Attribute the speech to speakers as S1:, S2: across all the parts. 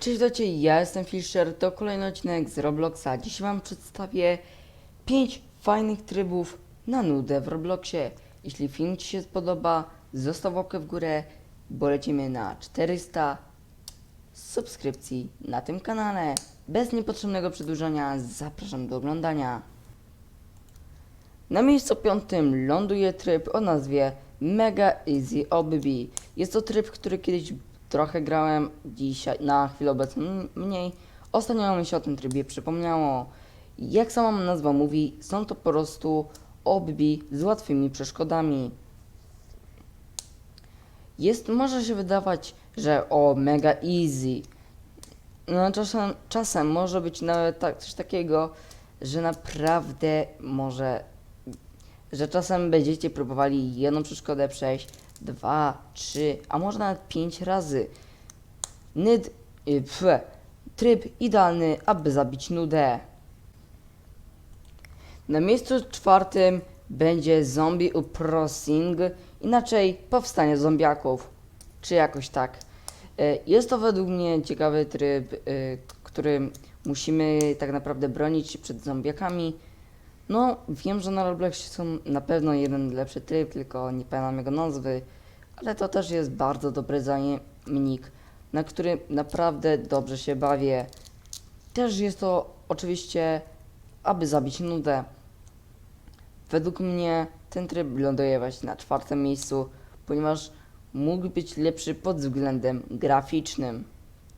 S1: Cześć, witajcie, ja jestem Fisher, to kolejny odcinek z Robloxa. Dziś Wam przedstawię 5 fajnych trybów na nudę w Robloxie. Jeśli film Ci się spodoba, zostaw łapkę w górę, bo lecimy na 400 subskrypcji na tym kanale. Bez niepotrzebnego przedłużania zapraszam do oglądania. Na miejscu piątym ląduje tryb o nazwie Mega Easy OBB. Jest to tryb, który kiedyś trochę grałem, dzisiaj na chwilę obecną mniej. Ostatnio mi się o tym trybie przypomniało. Jak sama nazwa mówi, są to po prostu OBB z łatwymi przeszkodami. Jest, może się wydawać, że o mega easy. No czasem, czasem może być nawet tak, coś takiego, że naprawdę może że czasem będziecie próbowali jedną przeszkodę przejść dwa, trzy, a może nawet pięć razy. Nyd, y, pf, tryb idealny, aby zabić nudę. Na miejscu czwartym będzie Zombie Uprosing, inaczej powstanie zombiaków, czy jakoś tak. Y, Jest to według mnie ciekawy tryb, y, który musimy tak naprawdę bronić przed zombiakami. No, wiem, że na Robloxie są na pewno jeden lepszy tryb, tylko nie pamiętam jego nazwy, ale to też jest bardzo dobry zajemnik, na którym naprawdę dobrze się bawię. Też jest to oczywiście, aby zabić nudę. Według mnie ten tryb ląduje właśnie na czwartym miejscu, ponieważ mógł być lepszy pod względem graficznym.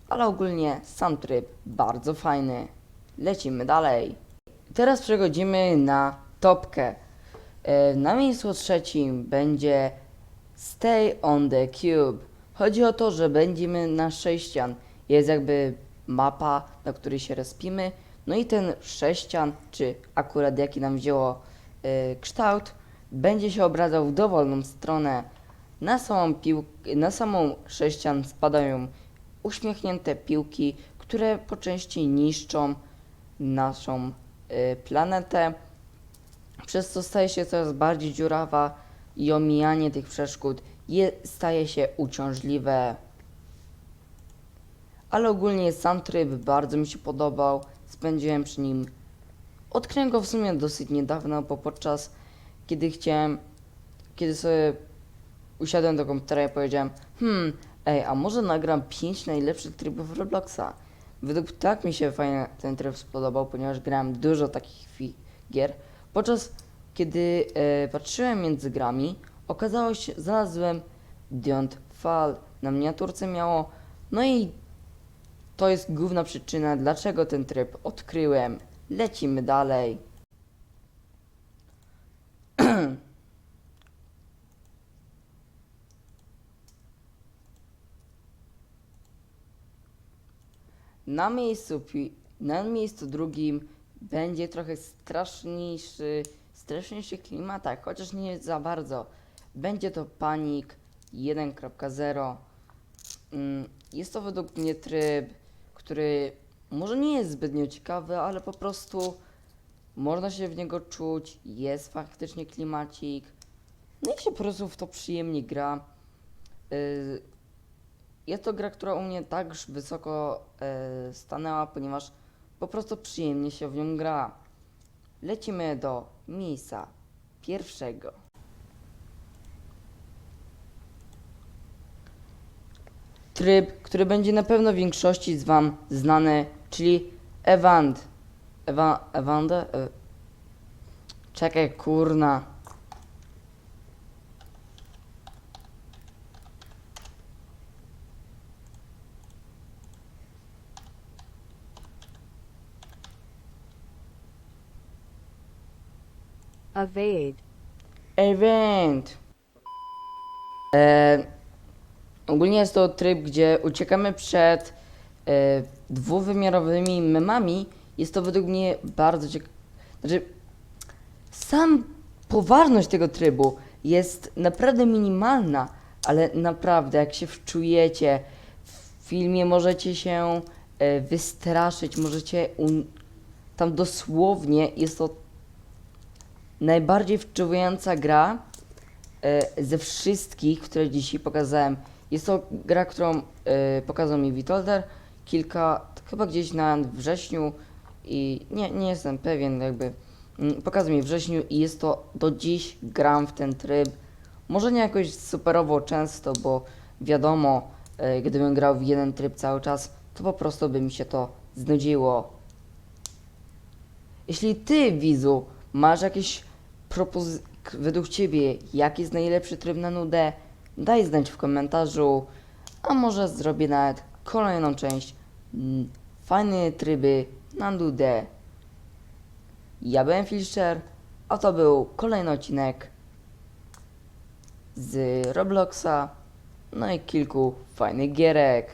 S1: Ale ogólnie sam tryb bardzo fajny. Lecimy dalej. Teraz przechodzimy na topkę. E, Na miejscu trzecim będzie Stay on the Cube. Chodzi o to, że będziemy na sześcian. Jest jakby mapa, na której się respimy. No i ten sześcian, czy akurat jaki nam wzięło e, kształt, będzie się obracał w dowolną stronę. Na samą, pił- na samą sześcian spadają uśmiechnięte piłki, które po części niszczą naszą planetę, przez co staje się coraz bardziej dziurawa i omijanie tych przeszkód je, staje się uciążliwe. Ale ogólnie sam tryb bardzo mi się podobał, spędziłem przy nim. Odkryłem go w sumie dosyć niedawno, bo podczas kiedy chciałem, kiedy sobie usiadłem do komputera i powiedziałem, hmm, ej, a może nagram 5 najlepszych trybów Robloxa. Według tak mi się fajnie ten tryb spodobał, ponieważ grałem dużo takich gier. Podczas kiedy e, patrzyłem między grami, okazało się, znalazłem Don't Fall. Na miniaturce miało, no i to jest główna przyczyna, dlaczego ten tryb odkryłem. Lecimy dalej. Na miejscu, na miejscu drugim będzie trochę straszniejszy, straszniejszy klimat, tak, chociaż nie za bardzo. Będzie to Panik 1.0. Mm, Jest to według mnie tryb, który może nie jest zbytnio ciekawy, ale po prostu można się w niego czuć, jest faktycznie klimacik. No i się po prostu w to przyjemnie gra. Y, jest to gra, która u mnie tak wysoko e, stanęła, ponieważ po prostu przyjemnie się w nią gra. Lecimy do miejsca pierwszego. Tryb, który będzie na pewno większości z Wam znany, czyli Evand. Ewa, Ewandę? E, czekaj, kurna.
S2: Evade.
S1: Event. E, ogólnie jest to tryb, gdzie uciekamy przed e, dwuwymiarowymi memami. Jest to według mnie bardzo ciekawe. Znaczy, sam poważność tego trybu jest naprawdę minimalna, ale naprawdę, jak się wczujecie w filmie, możecie się e, wystraszyć, możecie. Un... Tam dosłownie jest to najbardziej wczuwająca gra e, ze wszystkich, które dzisiaj pokazałem. Jest to gra, którą e, pokazał mi Witolder kilka, chyba gdzieś na wrześniu i nie, nie jestem pewien jakby. Mm, Pokazał mi wrześniu i jest to do dziś gram w ten tryb. Może nie jakoś superowo często, bo wiadomo, e, gdybym grał w jeden tryb cały czas, to po prostu by mi się to znudziło. Jeśli ty, widzu, masz jakieś propozycje, według ciebie, jaki jest najlepszy tryb na nudę, daj znać w komentarzu, a może zrobię nawet kolejną część mm, fajne tryby na nudę. Ja byłem Filcher, a to był kolejny odcinek z Robloxa, no i kilku fajnych gierek.